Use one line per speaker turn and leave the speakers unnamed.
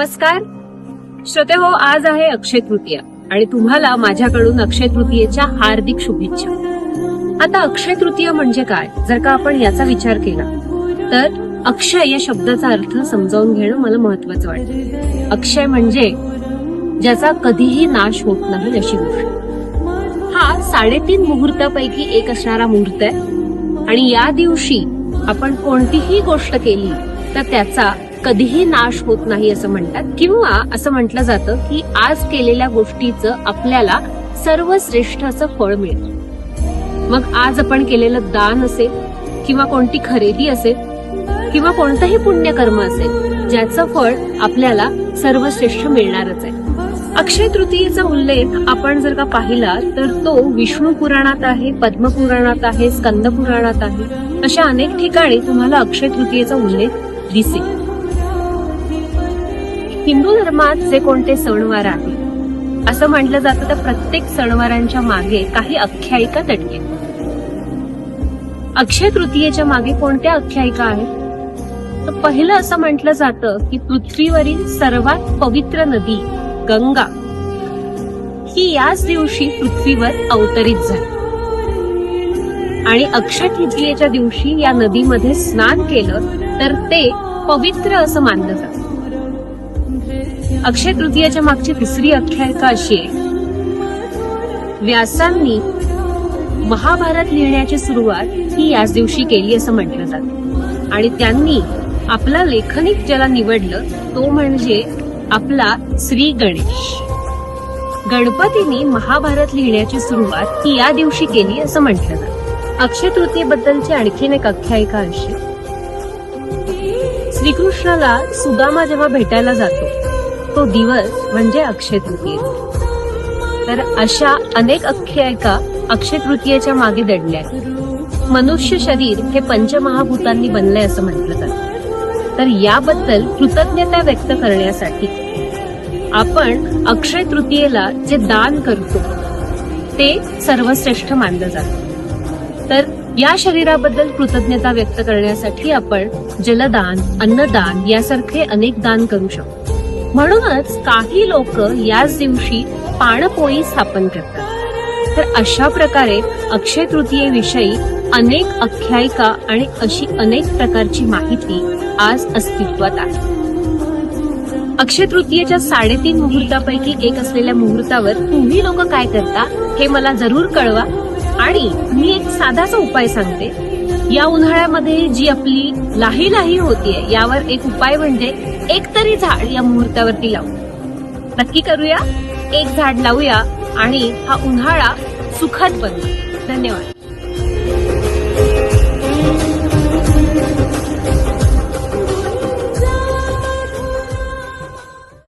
नमस्कार. श्रोते हो आज आहे अक्षय तृतीया आणि तुम्हाला माझ्याकडून अक्षय तृतीयेच्या हार्दिक शुभेच्छा. आता अक्षय तृतीय म्हणजे काय? जर का आपण याचा विचार केला तर अक्षय या शब्दाचा अर्थ समजावून घेणं मला महत्वाचं वाटतं. अक्षय म्हणजे ज्याचा कधीही नाश होत नाही अशी गोष्ट. हा साडेतीन मुहूर्तापैकी एक असणारा मुहूर्त आहे. आणि या दिवशी आपण कोणतीही गोष्ट केली तर त्याचा कधीही नाश होत नाही असं म्हणतात. किंवा असं म्हटलं जातं की आज केलेल्या गोष्टीचं आपल्याला सर्वश्रेष्ठ असं फळ मिळतं मग आज आपण केलेलं दान असेल किंवा कोणती खरेदी असेल किंवा कोणतंही पुण्यकर्म असेल ज्याचं फळ आपल्याला सर्वश्रेष्ठ मिळणारच आहे. अक्षय तृतीयेचा उल्लेख आपण जर का पाहिला तर तो विष्णू पुराणात आहे पद्मपुराणात आहे स्कंद पुराणात आहे. अशा अनेक ठिकाणी तुम्हाला अक्षय तृतीयेचा उल्लेख दिसेल. हिंदू धर्मात जे कोणते सणवार आहेत असं म्हटलं जातं तर प्रत्येक सणवारांच्या मागे काही आख्यायिका तटके अक्षय तृतीयेच्या मागे कोणत्या आख्यायिका आहेत? तर पहिलं असं म्हटलं जातं की पृथ्वीवरील सर्वात पवित्र नदी गंगा ही याच दिवशी पृथ्वीवर अवतरित झाली. आणि अक्षय तृतीयेच्या दिवशी या नदीमध्ये स्नान केलं तर ते पवित्र असं मानलं जातं. अक्षय तृतीयाच्या मागची तिसरी आख्यायिका अशी आहे. व्यासांनी महाभारत लिहिण्याची सुरुवात ही याच दिवशी केली असं म्हटलं जातं. आणि त्यांनी आपला लेखनिक ज्याला निवडलं तो म्हणजे आपला श्री गणेश. गणपतींनी महाभारत लिहिण्याची सुरुवात ही या दिवशी केली असं म्हटलं जातं. अक्षय तृतीयेबद्दलची आणखीन एक आख्यायिका अशी श्रीकृष्णाला सुदामा जेव्हा भेटायला जातो तो दिवस म्हणजे अक्षय तृतीय. तर अशा अनेक आख्यायिका अक्षय तृतीयेच्या मागे दडल्या आहेत. मनुष्य शरीर हे पंचमहाभूतांनी बनलंय असं म्हटलं जातं. तर याबद्दल कृतज्ञता व्यक्त करण्यासाठी आपण अक्षय तृतीयेला जे दान करतो ते सर्वश्रेष्ठ मानलं जातं. तर या शरीराबद्दल कृतज्ञता व्यक्त करण्यासाठी आपण जलदान अन्नदान यासारखे अनेक दान करू शकतो. म्हणूनच काही लोक याच दिवशी पाणपोळी स्थापन करतात. तर अशा प्रकारे अक्षय तृतीयेविषयी अनेक आख्यायिका आणि अशी अनेक प्रकारची माहिती आज अस्तित्वात आहे. अक्षय तृतीयेच्या साडेतीन मुहूर्तापैकी एक असलेल्या मुहूर्तावर तुम्ही लोक काय करता हे मला जरूर कळवा आणि मी एक साधासा उपाय सांगते. या उन्हाळ्यामध्ये जी आपली लाही लाही होतीये यावर एक उपाय म्हणजे एक तरी झाड या मुहूर्तावरती लावू नक्की करूया एक झाड लावूया आणि हा उन्हाळा सुखद बनू धन्यवाद.